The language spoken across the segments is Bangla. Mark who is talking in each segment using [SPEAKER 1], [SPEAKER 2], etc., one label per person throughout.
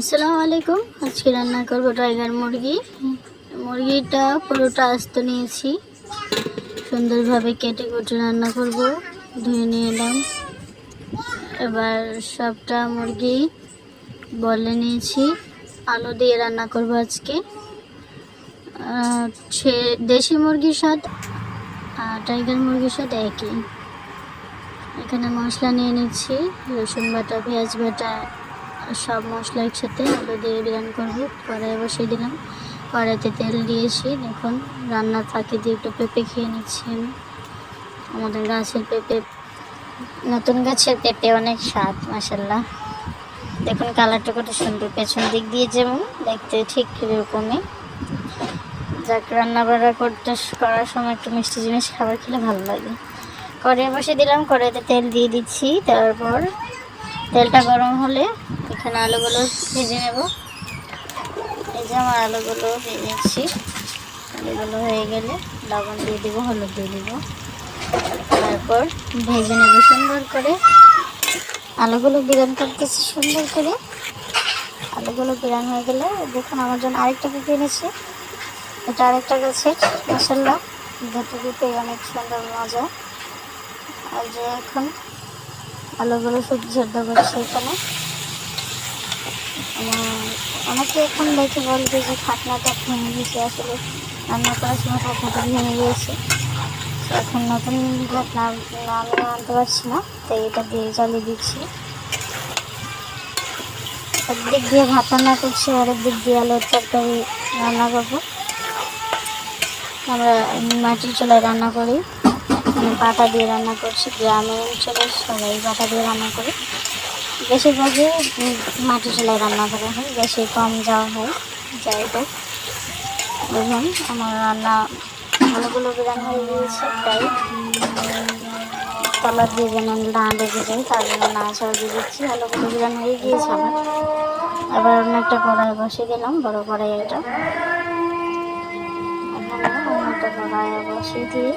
[SPEAKER 1] আসসালামু আলাইকুম। আজকে রান্না করব টাইগার মুরগি। মুরগিটা পুরোটা আস্ত নিয়েছি। সুন্দরভাবে কেটে কুটে রান্না করব। ধুয়ে নিয়ে এলাম। এবার সবটা মুরগি বলে নিয়েছি। আলু দিয়ে রান্না করব আজকে। সে দেশি মুরগির স্বাদ আর টাইগার মুরগির স্বাদ একই। এখানে মশলা নিয়ে নিচ্ছি, রসুন বাটা, পেঁয়াজ বাটা সব মশলা একসাথে আলু দিয়ে বিরান করব। কড়াই বসিয়ে দিলাম। কড়াইতে তেল দিয়েছি দেখুন রান্নার ফাঁকে দিয়ে একটু পেঁপে খেয়ে নিচ্ছি আমি। আমাদের গাছের পেঁপে, নতুন গাছের পেঁপে অনেক স্বাদ মাসাল্লাহ দেখুন কালারটা কত সুন্দর, পেছন দিক দিয়ে যেমন, দেখতে ঠিক এরকমই। যাক রান্না বান্না করতে করার সময় একটু মিষ্টি জিনিস খাবার খেলে ভালো লাগে। কড়াই বসে দিলাম, কড়াইতে তেল দিয়ে দিচ্ছি। তারপর তেলটা গরম হলে এখানে আলুগুলো ভেজে নেব। এই যে আমার আলুগুলো ভেজেছি আলুগুলো হয়ে গেলে লবণ দিয়ে দেবো, হলুদ দিয়ে দেবো। তারপর ভেজে নেব সুন্দর করে। আলুগুলো বিরান করতেছি সুন্দর করে। আলুগুলো বিরান হয়ে গেলে দেখুন আমার জন্য আরেকটা পেঁপে এনেছি। এটা আরেকটা গাছের মশলা দুটো পেঁপে অনেক সুন্দর মজা। আর যে এখন আলুগুলো সবজি সেদ্ধ করছে এখানে। অনেকে এখন দেখে বলবে যে ফাটনাটা ভেঙে গেছে, আসলে রান্না করার সময় ফাটনাটা ভেঙে গিয়েছে এখন নতুন ঘটনা আমি আনতে পারছি না, তাই এটা দিয়ে চালিয়ে দিচ্ছি। একদিক দিয়ে ভাত রান্না করছি, আরেক দিক দিয়ে আলুর তরকারি রান্না করব। আমরা মাটির চুলায় রান্না করি আমি পাটা দিয়ে রান্না করছি, গ্রামের অঞ্চলে সবাই পাটা দিয়ে রান্না করি। বেশিরভাগই মাটি চুলায় রান্না করা হয়, বেশি কম যাওয়া হয় যাই হোক দেখুন, আমার রান্না অনেকগুলো বিরান হয়ে গিয়েছে তাই তলা দিয়ে যেন না লেগে যায় তার জন্য না দিয়ে দিচ্ছি, অনেকগুলো বিরান হয়ে গিয়েছে আমার। আবার অন্য একটা কড়াই বসে গেলাম বড় কড়াই এটা। একটা কড়াই বসিয়ে দিয়ে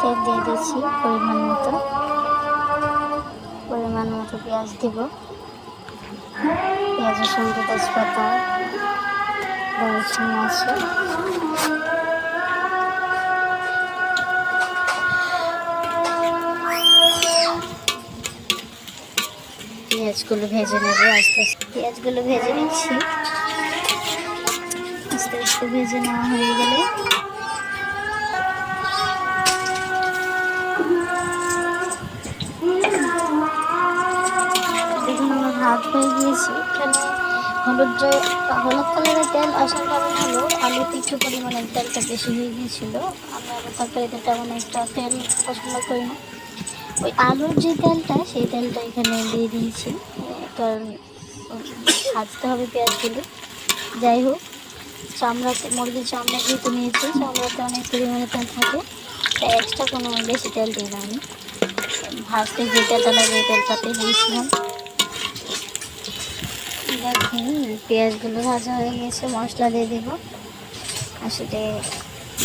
[SPEAKER 1] তেল দিয়ে দিচ্ছি পরিমাণ মতো। পরিমাণ মতো পেঁয়াজ দিব। পেঁয়াজের সঙ্গে তেজপাতা, দারুচিনি আছে। পেঁয়াজগুলো ভেজে নেব আস্তে আস্তে। পেঁয়াজগুলো ভেজে নিচ্ছি। আস্তে আস্তে ভেজে নেওয়া হয়ে গেলে ভাত হয়ে গিয়েছে। এখানে হলুদ হলুদ কালারের তেল আসার কারণ হলো আলুতে একটু পরিমাণে তেলটা বেশি হয়ে গিয়েছিল। আমরা তরকারিতে তেমন একটা তেল পছন্দ করি না। ওই আলুর যে তেলটা, সেই তেলটা এখানে দিয়ে দিয়েছি। কারণ ভাজতে হবে পেঁয়াজগুলো। যাই হোক, চামড়াতে মুরগির চামড়া যেহেতু নিয়েছি, চামড়াতে অনেক পরিমাণে তেল থাকে। তাই এক্সট্রা কোনো বেশি তেল দিই না আমি। ভাজতে যে তেলটা লাগে তেলটাতে দিয়েছিলাম। দেখুন পেঁয়াজগুলো ভাজা হয়ে গেছে, মশলা দিয়ে দেবো। আসলে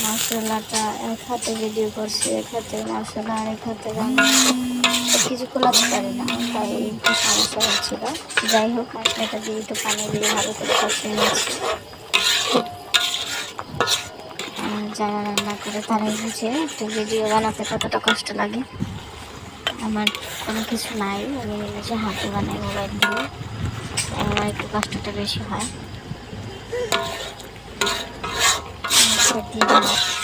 [SPEAKER 1] মশলাটা এক হাতে ভিডিও করছি, এক হাতে মশলা, আর এক হাতে কিছু খোলাতে পারি না, তাই একটু সমস্যা হচ্ছিল। যাই হোক, মশলাটা দিয়ে একটু পানি দিয়ে ভালো করে কষিয়ে যারা রান্না করে তারাই বুঝে, একটু ভিডিও বানাতে কতটা কষ্ট লাগে। আমার কোনো কিছু নাই, আমি নিজে হাতে বানাই মোবাইল দিয়ে। আমার একটু কষ্টটা বেশি হয়।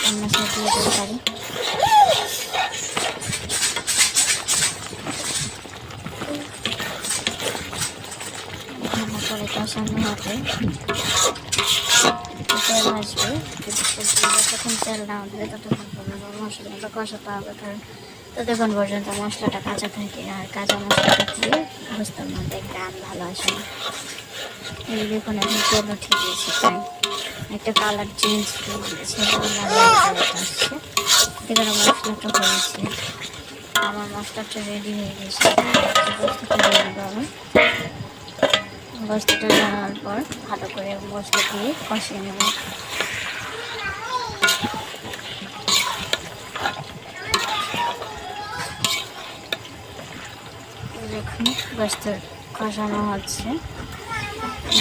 [SPEAKER 1] অন্য সাইড দিয়ে দিতে পারি। করে কষানো হবে তেল আসবে। তেল না উঠবে ততক্ষণ পর্যন্ত মশলাটা কষাতে হবে কারণ ততক্ষণ পর্যন্ত মশলাটা কাঁচা থাকে আর কাঁচা মশলাটা দিয়ে বুঝতাম মধ্যে গ্রাম ভালো আসে না। এই দেখুন এখন তেল উঠে গিয়েছে তাই একটা কালার চেঞ্জ করে দিয়েছে আসছে। আমার মশলাটা রেডি হয়ে গেছে। বস্তুটা রেডি বস্তুটা দেওয়ার পর ভালো করে মশলা দিয়ে কষিয়ে নেব। বস্তু কষানো হচ্ছে।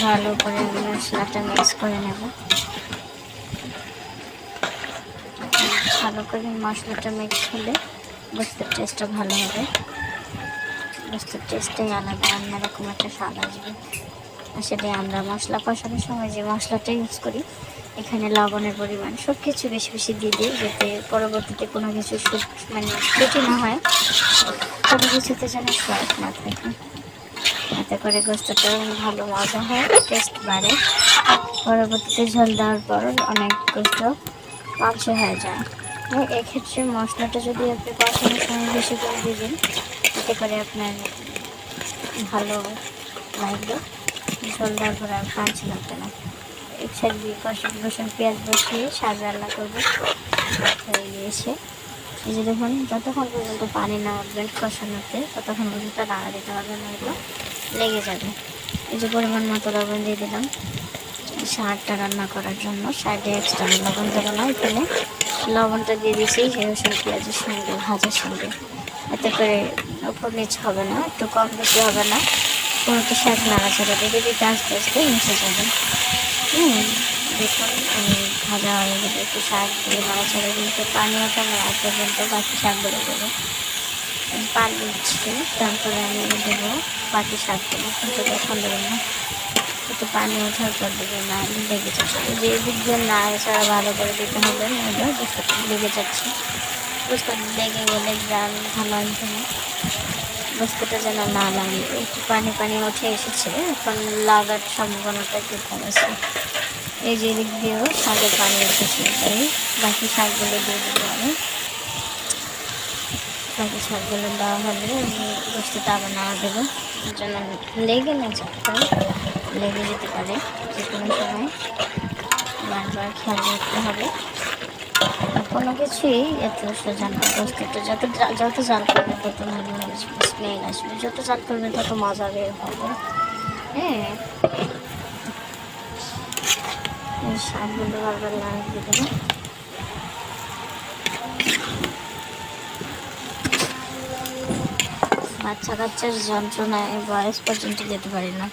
[SPEAKER 1] ভালো করে মশলাটা মিক্স করে নেব। ভালো করে মশলাটা মিক্স হলে গোস্তের টেস্টটা ভালো হবে। গোস্তের টেস্টটাই আলাদা, অন্যরকম একটা স্বাদ আসবে। সেটাই আমরা মশলা কষানোর সময় যে মশলাটা ইউজ করি, এখানে লবণের পরিমাণ সব কিছু বেশি বেশি দিয়ে দিই, যাতে পরবর্তীতে কোনো কিছু মানে ছুটি না হয়। কোনো কিছুতে যেন স্বাদ না থাকে এতে করে গোস্তটা ভালো মজা হয় টেস্ট বাড়ে। পরবর্তীতে ঝোল দেওয়ার পর অনেক গোস্ত মাংস হয়ে যায়। এক্ষেত্রে মশলাটা যদি আপনি কষানোর সময় বেশি করে দিবেন। এতে করে আপনার ভালো লাগবে। ঝোল দেওয়ার পর আর কাঁচি লাগবে না। এক সাইড দিয়ে কষা রসুন পেঁয়াজ বসিয়ে সাজা রান্না করব। গিয়েছে এই যে দেখুন, যতক্ষণ পর্যন্ত পানি না উঠবেন কষানোতে ততক্ষণ পর্যন্ত নাড়া দিতে হবে নইলে লেগে যাবে। এই যে পরিমাণ মতো লবণ দিয়ে দিলাম। শাকটা রান্না করার জন্য, সাইডে এক্সট্রা লবণ দেবো না, এখানে লবণটা দিয়ে দিয়েছি রসুন পেঁয়াজের সঙ্গে, ভাজার সঙ্গে। এতে করে উপর নিচ হবে না, একটু কম বেশি হবে না। পুরোটা শাক নাড়াচাড়া দিয়ে দিতে আস্তে আস্তে মিশে যাবে। হুম দেখুন আমি ভাজা একটু শাক দিয়ে নাড়াচাড়া দিতে পানি ওঠা না পর্যন্ত বাকি শাকগুলো দেবো। পানি দিচ্ছি তারপরে আমি দেবো বাকি শাকগুলো। কিন্তু এখন দেবো না। একটু পানি ওঠার পর দেবে না লেগে যাচ্ছে। যে দিক দিয়ে নাড়াচাড়া ভালো করে দিতে হবে নইলে বুঝতে লেগে যাচ্ছে। বুঝতে লেগে গেলে গ্রাম ভালো আসবে না। বস্তুটা যেন না লাগে। একটু পানি পানি উঠে এসেছে, এখন লাগার সম্ভাবনাটা একটু কমেছে এই যে দিক দিয়েও শাকের পানি উঠেছে তাই বাকি শাকগুলো দিয়ে দেবো আমি। বাকি শাকগুলো দেওয়া হলে আমি বস্তুটা আবার নাড়া দেবো। যেন লেগে না যায় লেগে যেতে পারে যে কোনো সময়। বারবার খেয়াল রাখতে হবে। কোনো কিছুই এত সোজা না। বস্তুটা যত যত জাল করবে তত ভালো আসবে স্মেল আসবে। যত জাল করবে তত মজা বের হবে। হ্যাঁ। এই শাকগুলো বারবার বাচ্চা কাচ্চার যন্ত্রণায় বয়স পর্যন্ত যেতে পারি না।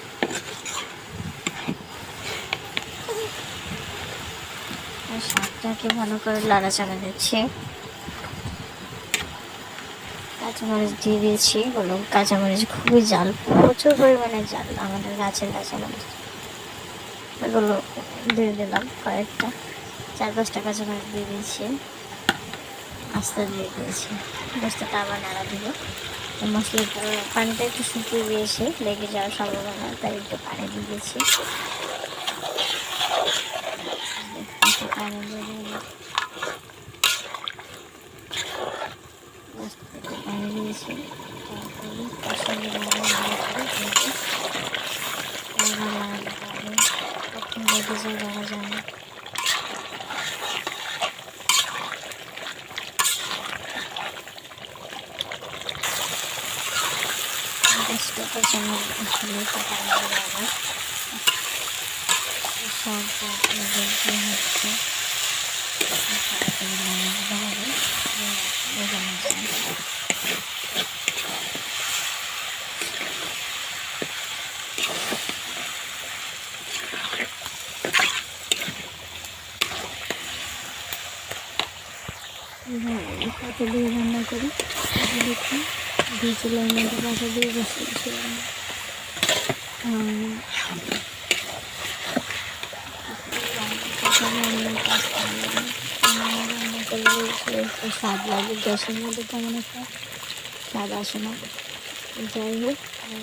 [SPEAKER 1] শাকটাকে ভালো করে লাড়াচাড়া দিচ্ছি। কাঁচামরিচ দিয়ে দিয়েছি, বলো কাঁচামরিচ খুবই জাল, প্রচুর পরিমাণে জাল আমাদের গাছের কাঁচামরিচ। এগুলো দিয়ে দিলাম কয়েকটা। চার পাঁচটা কাঁচামরিচ দিয়ে দিয়েছি। আস্তে দিয়ে দিয়েছি। বস্তাটা আবার নাড়া দিব। মশলাটা পানিটা একটু শুকিয়ে দিয়েছে লেগে যাওয়ার সম্ভাবনা, তাই একটু পানি দিয়ে দিয়েছি। পানি দিয়ে দিয়েছি তারপরে কষানো ভালো ভালো করে কিন্তু ভালো লাগাতে হবে কখন লেগে যায় দেখা যায় না বস্তাটা যেন আসলে একটু পানি দিয়ে আবার শাকটা দেখতে হচ্ছে তারপরে নাড়াতে হবে বোঝানো যায় পাতা দিয়ে রান্না করি। দেখুন, দুই চুলার মধ্যে পাতা দিয়ে বসিয়েছিলাম স্বাদ লাগে গ্যাসের মধ্যে তেমন একটা স্বাদ আসে না যাই হোক আমার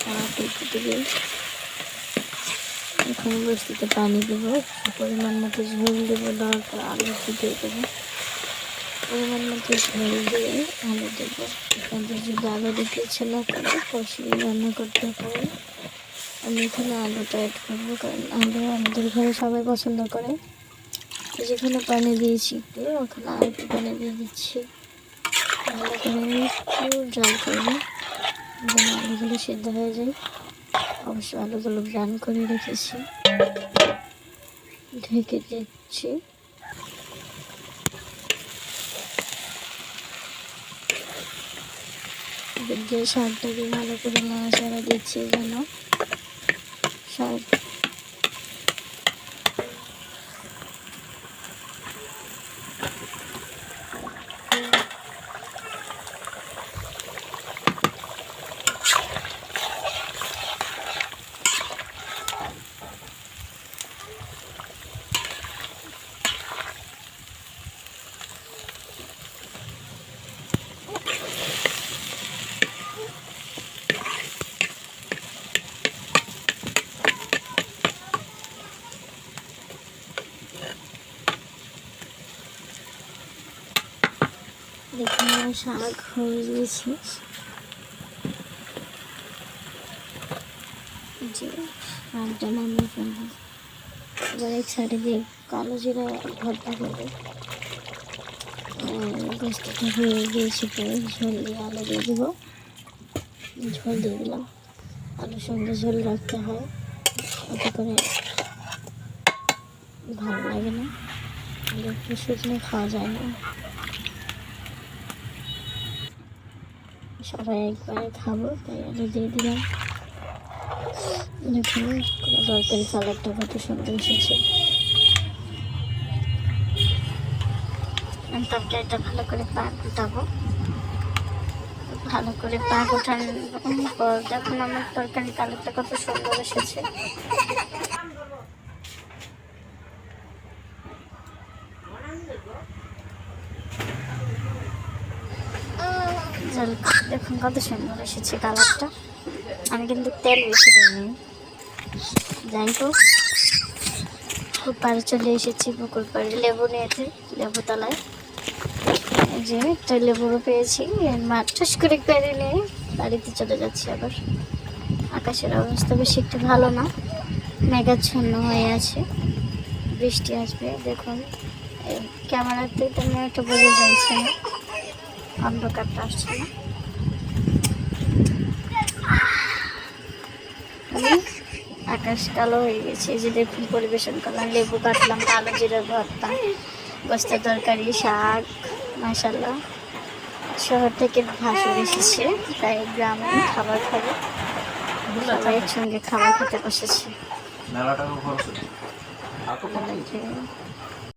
[SPEAKER 1] তাড়াতাড়ি দিকে এখন বস্তিতে পানি দেবো, পরিমাণ মতো ঝোল দেবো, দরকার পর আলু ফুটিয়ে দেবো। পরিমাণ মতো ঝোল দিয়ে আলু দেবো। আপনাদের যদি আলু দিতে ইচ্ছে না করে কষিয়ে রান্না করতে পারেন আমি এখানে আলুটা অ্যাড করব, কারণ আলু আমাদের ঘরে সবাই পছন্দ করে। যেখানে পানি দিয়েছি একটু, ওখানে আর পানি দিয়ে দিচ্ছি। ভালো করে একটু জল করব যেন আলুগুলো সেদ্ধ হয়ে যায়। অবশ্য আলুগুলো ব্রান করে রেখেছি। ঢেকে দিচ্ছি। যে শাকটাকে ভালো করে নাড়াচাড়া দিচ্ছি যেন শাক আমার শাক হয়ে গিয়েছে। যে শাকটা নামিয়ে ফেলব এবার এক সাইডে দিয়ে কালো জিরা ভর্তা করব। গোস্তটা হয়ে গিয়েছে পরে ঝোল দিয়ে আলু দিয়ে দেবো। ঝোল দিয়ে দিলাম। আলুর সঙ্গে ঝোল রাখতে হয়। এতে করে ভালো লাগে না। একটু শুকনো খাওয়া যায় না। সবাই একবারে খাব, তাই আলু দিয়ে দিলাম। দেখুন তরকারি কালারটা কত সুন্দর এসেছে। আমি তরকারিটা ভালো করে পাক উঠাবো। ভালো করে পাক ওঠানোর পর দেখুন আমার তরকারি কালারটা কত সুন্দর এসেছে। জল দেখুন কত সুন্দর এসেছে কালারটা। আমি কিন্তু তেল বেশি দিইনি। যাই হোক খুব পাড়ে চলে এসেছি পুকুর পাড়ে। লেবু নিয়েছে, লেবু তলায়। যে একটা লেবুও পেয়েছি। ঠাস করে পেরে নিয়ে বাড়িতে চলে যাচ্ছি আবার। আকাশের অবস্থা বেশি একটু ভালো না। মেঘাচ্ছন্ন হয়ে আছে। বৃষ্টি আসবে, দেখুন। ক্যামেরাতে তেমন একটা বোঝা যাচ্ছে না। অন্ধকারটা আসছে না আমি আকাশ কালো হয়ে গেছে। যে দেখুন পরিবেশন করলাম লেবু কাটলাম কালো জিরে ভর্তা গোস্তা তরকারি শাক মাসাল্লাহ শহর থেকে ভাসুর এসেছে তাই গ্রামে খাবার খাবে। সবাই সঙ্গে খাবার খেতে বসেছে।